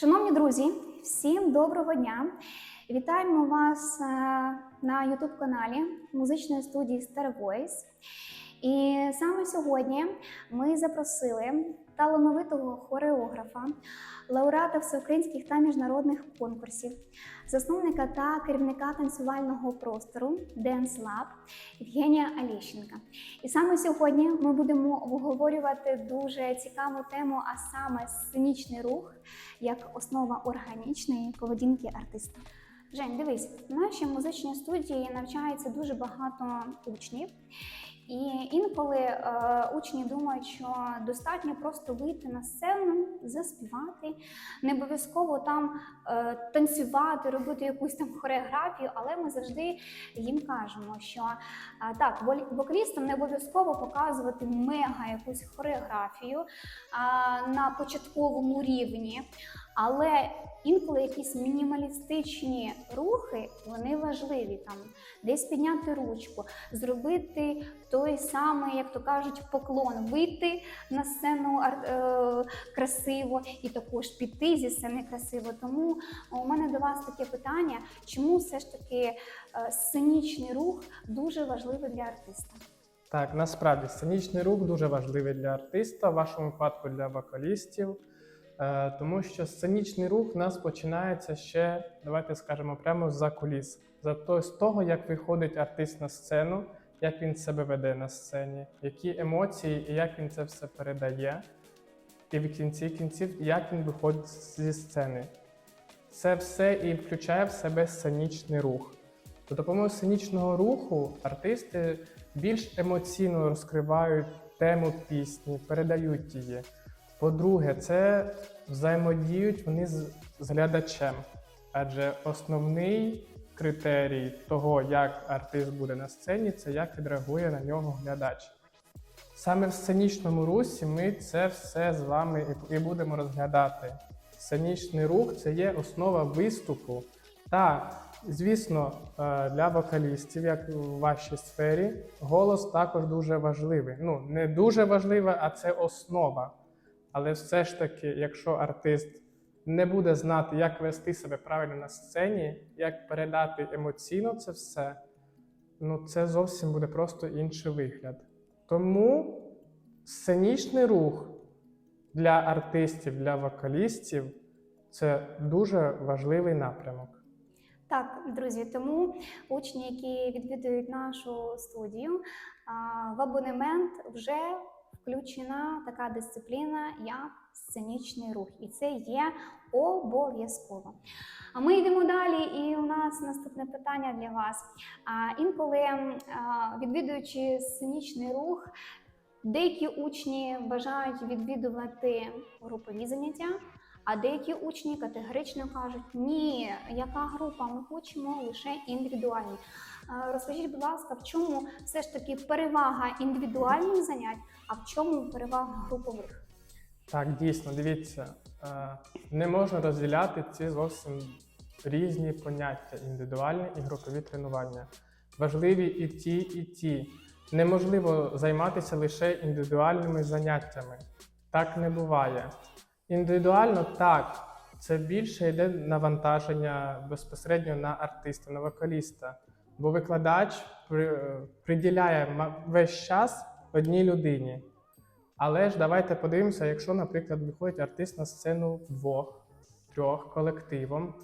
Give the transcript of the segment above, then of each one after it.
Шановні друзі, всім доброго дня! Вітаємо вас е, на youtube каналі музичної студії Star Voice. І саме сьогодні ми запросили талановитого хореографа, лауреата всеукраїнських та міжнародних конкурсів, засновника та керівника танцювального простору Dance Lab Євгенія Аліщенка. І саме сьогодні ми будемо обговорювати дуже цікаву тему, а саме сценічний рух як основа органічної поведінки артиста. Жень, дивись, в нашій музичній студії навчається дуже багато учнів. І інколи е, учні думають, що достатньо просто вийти на сцену, заспівати, не обов'язково там е, танцювати, робити якусь там хореографію, але ми завжди їм кажемо, що е, так, вокалістам не обов'язково показувати мега якусь хореографію е, на початковому рівні. Але інколи якісь мінімалістичні рухи вони важливі там, десь підняти ручку, зробити той самий, як то кажуть, поклон, вийти на сцену е, красиво і також піти зі сцени красиво. Тому у мене до вас таке питання: чому все ж таки е, сценічний рух дуже важливий для артиста? Так, насправді сценічний рух дуже важливий для артиста, в вашому випадку для вокалістів, тому що сценічний рух у нас починається ще, давайте скажемо, прямо за куліс. За то, з того, як виходить артист на сцену, як він себе веде на сцені, які емоції і як він це все передає, і в кінці кінців, як він виходить зі сцени. Це все і включає в себе сценічний рух. За допомогою сценічного руху артисти більш емоційно розкривають тему пісні, передають її. По-друге, це взаємодіють вони з, глядачем, адже основний критерій того, як артист буде на сцені, це як відреагує на нього глядач. Саме в сценічному русі ми це все з вами і і будемо розглядати. Сценічний рух це є основа виступу. Та, звісно, е, для вокалістів, як в вашій сфері, голос також дуже важливий. Ну, не дуже важливий, а це основа. Але все ж таки, якщо артист не буде знати, як вести себе правильно на сцені, як передати емоційно це все, ну це зовсім буде просто інший вигляд. Тому сценічний рух для артистів, для вокалістів це дуже важливий напрямок. Так, друзі, тому учні, які відвідують нашу студію, в абонемент вже включена така дисципліна, як сценічний рух, і це є обов'язково. А ми йдемо далі, і у нас наступне питання для вас. А інколи, відвідуючи сценічний рух, деякі учні бажають відвідувати групові заняття. А деякі учні категорично кажуть, ні, яка група, ми хочемо лише індивідуальні. Е, Розкажіть, будь ласка, в чому все ж таки перевага індивідуальних занять, а в чому перевага групових? Так, дійсно, дивіться, е, не можна розділяти ці зовсім різні поняття індивідуальні і групові тренування. Важливі і ті, і ті. Неможливо займатися лише індивідуальними заняттями. Так не буває. Індивідуально так, це більше йде навантаження безпосередньо на артиста, на вокаліста. Бо викладач при- приділяє весь час одній людині. Але ж давайте подивимося, якщо, наприклад, виходить артист на сцену вдвох, трьох колективом,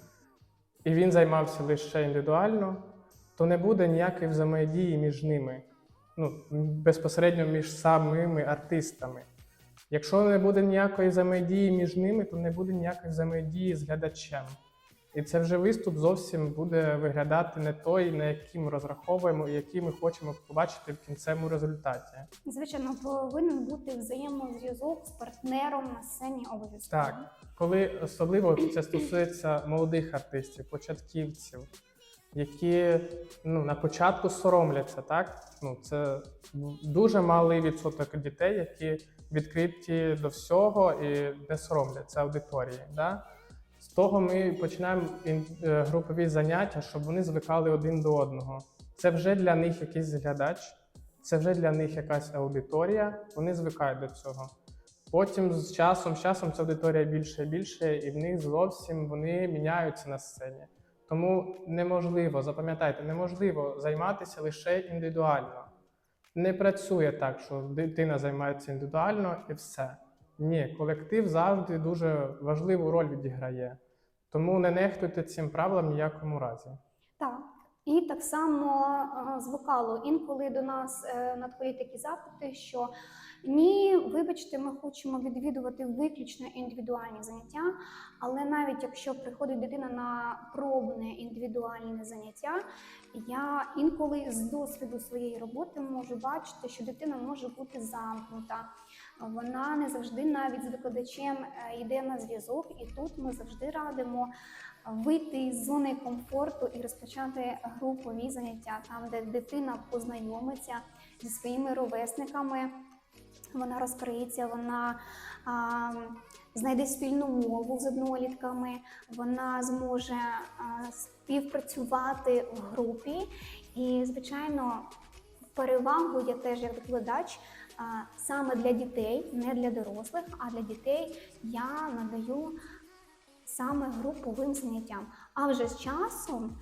і він займався лише індивідуально, то не буде ніякої взаємодії між ними, ну, безпосередньо між самими артистами. Якщо не буде ніякої взаємодії між ними, то не буде ніякої взаємодії з глядачем. І це вже виступ зовсім буде виглядати не той, на який ми розраховуємо і який ми хочемо побачити в кінцевому результаті. Звичайно, повинен бути взаємозв'язок з партнером на сцені обов'язково. Так, коли особливо це стосується молодих артистів, початківців, які ну, на початку соромляться, так? Ну, це дуже малий відсоток дітей, які відкриті до всього і не соромляться аудиторії. Да? З того ми починаємо е, групові заняття, щоб вони звикали один до одного. Це вже для них якийсь глядач, це вже для них якась аудиторія, вони звикають до цього. Потім з часом, з часом ця аудиторія більше і більше, і в них зовсім вони міняються на сцені. Тому неможливо, запам'ятайте, неможливо займатися лише індивідуально. Не працює так, що дитина займається індивідуально і все. Ні, колектив завжди дуже важливу роль відіграє. Тому не нехтуйте цим правилам ніякому разі. Так. І так само е, з вокалу. Інколи до нас е, надходять такі запити, що ні, вибачте, ми хочемо відвідувати виключно індивідуальні заняття, але навіть якщо приходить дитина на пробне індивідуальне заняття, я інколи з досвіду своєї роботи можу бачити, що дитина може бути замкнута. Вона не завжди навіть з викладачем е, йде на зв'язок, і тут ми завжди радимо вийти із зони комфорту і розпочати групові заняття, там, де дитина познайомиться зі своїми ровесниками, вона розкриється, вона а, знайде спільну мову з однолітками, вона зможе а, співпрацювати в групі. І, звичайно, перевагу я теж як викладач. Саме для дітей, не для дорослих, а для дітей я надаю саме груповим заняттям. А вже з часом,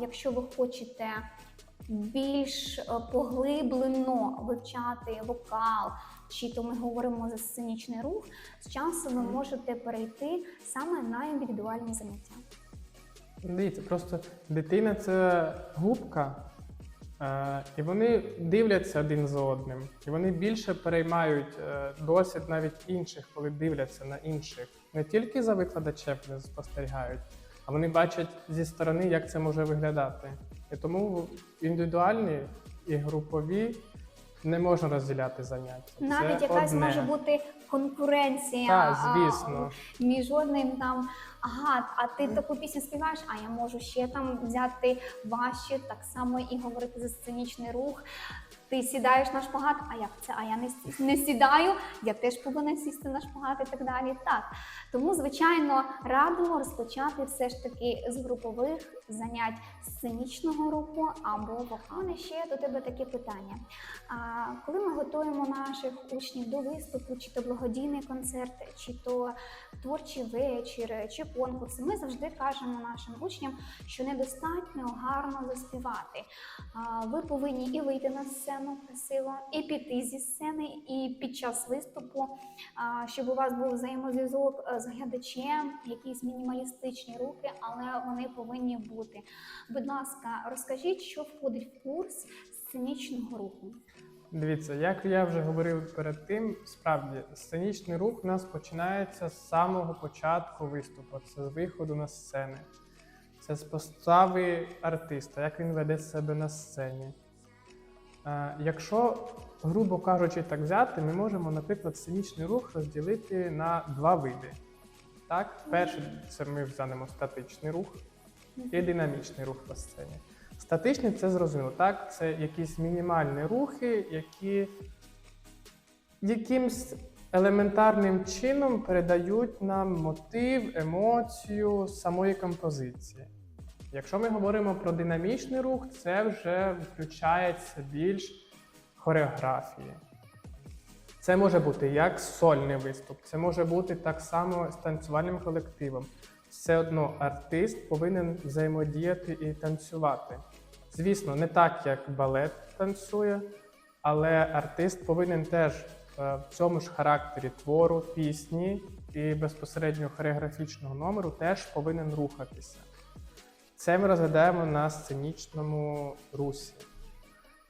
якщо ви хочете більш е, поглиблено вивчати вокал, чи то ми говоримо за сценічний рух, з часом ви можете перейти саме на індивідуальні заняття. Дивіться, просто дитина це губка, е, і вони дивляться один за одним, і вони більше переймають е, досвід навіть інших, коли дивляться на інших. Не тільки за викладачем вони спостерігають, а вони бачать зі сторони, як це може виглядати. І тому індивідуальні і групові не можна розділяти заняття. Навіть це якась одне. може бути конкуренція Так, а, звісно. між одним там. Ага, а ти таку пісню співаєш, а я можу ще там взяти ваші, так само і говорити за сценічний рух. Ти сідаєш на шпагат, а як це? А я не, не сідаю, я теж повинна сісти на шпагат і так далі. Так. Тому, звичайно, радимо розпочати все ж таки з групових занять сценічного руху або вокалу. Ще до тебе таке питання. А коли ми готуємо наших учнів до виступу, чи то благодійний концерт, чи то творчий вечір, чи конкурси, ми завжди кажемо нашим учням, що недостатньо гарно заспівати. А, Ви повинні і вийти на сцену красиво, і піти зі сцени, і під час виступу, а, щоб у вас був взаємозв'язок з глядачем, якісь мінімалістичні рухи, але вони повинні бути. Будь ласка, розкажіть, що входить в курс сценічного руху. Дивіться, як я вже говорив перед тим, справді сценічний рух у нас починається з самого початку виступу, це з виходу на сцени. Це з постави артиста, як він веде себе на сцені. Е, якщо, грубо кажучи, так взяти, ми можемо, наприклад, сценічний рух розділити на два види. Так? Перший це ми взянемо статичний рух і динамічний рух по сцені. Статичний це зрозуміло, так? Це якісь мінімальні рухи, які якимсь елементарним чином передають нам мотив, емоцію самої композиції. Якщо ми говоримо про динамічний рух, це вже включається більш хореографії. Це може бути як сольний виступ, це може бути так само з танцювальним колективом. Все одно артист повинен взаємодіяти і танцювати. Звісно, не так, як балет танцює, але артист повинен теж е, в цьому ж характері твору, пісні і безпосередньо хореографічного номеру теж повинен рухатися. Це ми розглядаємо на сценічному русі.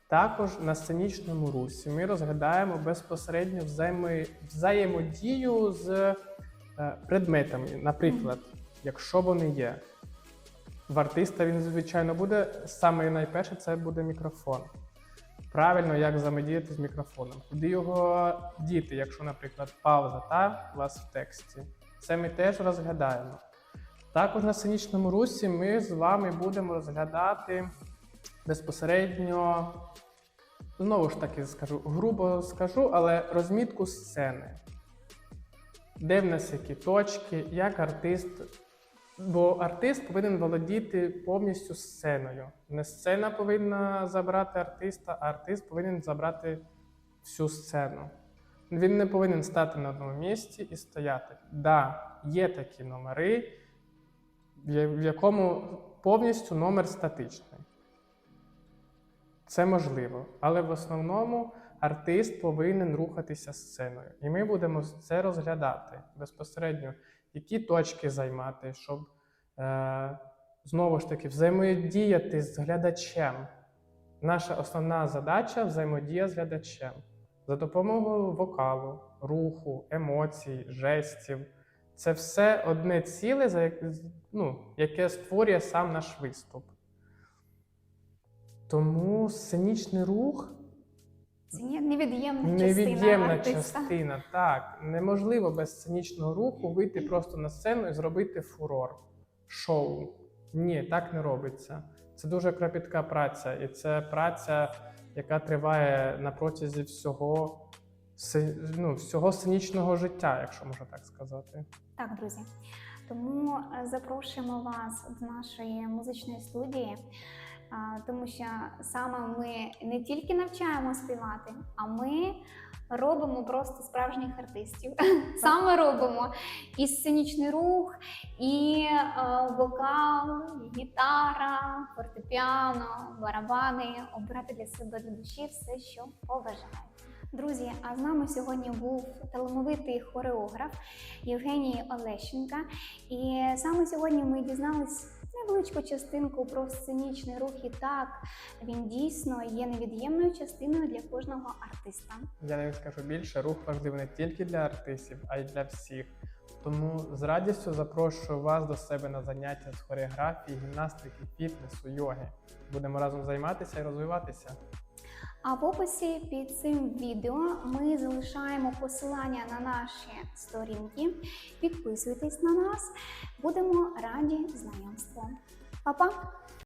Також на сценічному русі ми розглядаємо безпосередньо взаємо- взаємодію з е, предметами. Наприклад, якщо вони є. В артиста він, звичайно, буде саме найперше це буде мікрофон. Правильно, як взаємодіяти з мікрофоном. Куди його діти, якщо, наприклад, пауза та у вас в тексті. Це ми теж розглядаємо. Також на сценічному русі ми з вами будемо розглядати безпосередньо, знову ж таки скажу, грубо скажу, але розмітку сцени. Де в нас які точки, як артист. Бо артист повинен володіти повністю сценою. Не сцена повинна забрати артиста, а артист повинен забрати всю сцену. Він не повинен стати на одному місці і стояти. Да, є такі номери, в якому повністю номер статичний. Це можливо, але в основному артист повинен рухатися сценою. І ми будемо це розглядати безпосередньо, які точки займати, щоб е, знову ж таки взаємодіяти з глядачем. Наша основна задача взаємодія з глядачем за допомогою вокалу, руху, емоцій, жестів. Це все одне ціле, ну, яке створює сам наш виступ. Тому сценічний рух Є невід'ємна, невід'ємна частина частина. Так, неможливо без сценічного руху вийти просто на сцену і зробити фурор, шоу. Ні, так не робиться. Це дуже кропітка праця, і це праця, яка триває на протязі всього, ну, всього сценічного життя, якщо можна так сказати. Так, друзі. Тому е, запрошуємо вас до нашої музичної студії, тому що саме ми не тільки навчаємо співати, а ми робимо просто справжніх артистів. Саме робимо і сценічний рух, і е, вокал, і гітара, фортепіано, барабани, обирати для себе для душі все, що поважаєте. Друзі, а з нами сьогодні був талановитий хореограф Євгеній Олещенка. І саме сьогодні ми дізнались невеличку частинку про сценічний рух. І так він дійсно є невід'ємною частиною для кожного артиста. Я навіть скажу більше, рух важливий не тільки для артистів, а й для всіх. Тому з радістю запрошую вас до себе на заняття з хореографії, гімнастики, фітнесу, йоги. Будемо разом займатися і розвиватися. А в описі під цим відео ми залишаємо посилання на наші сторінки. Підписуйтесь на нас, будемо раді знайомству. Па-па!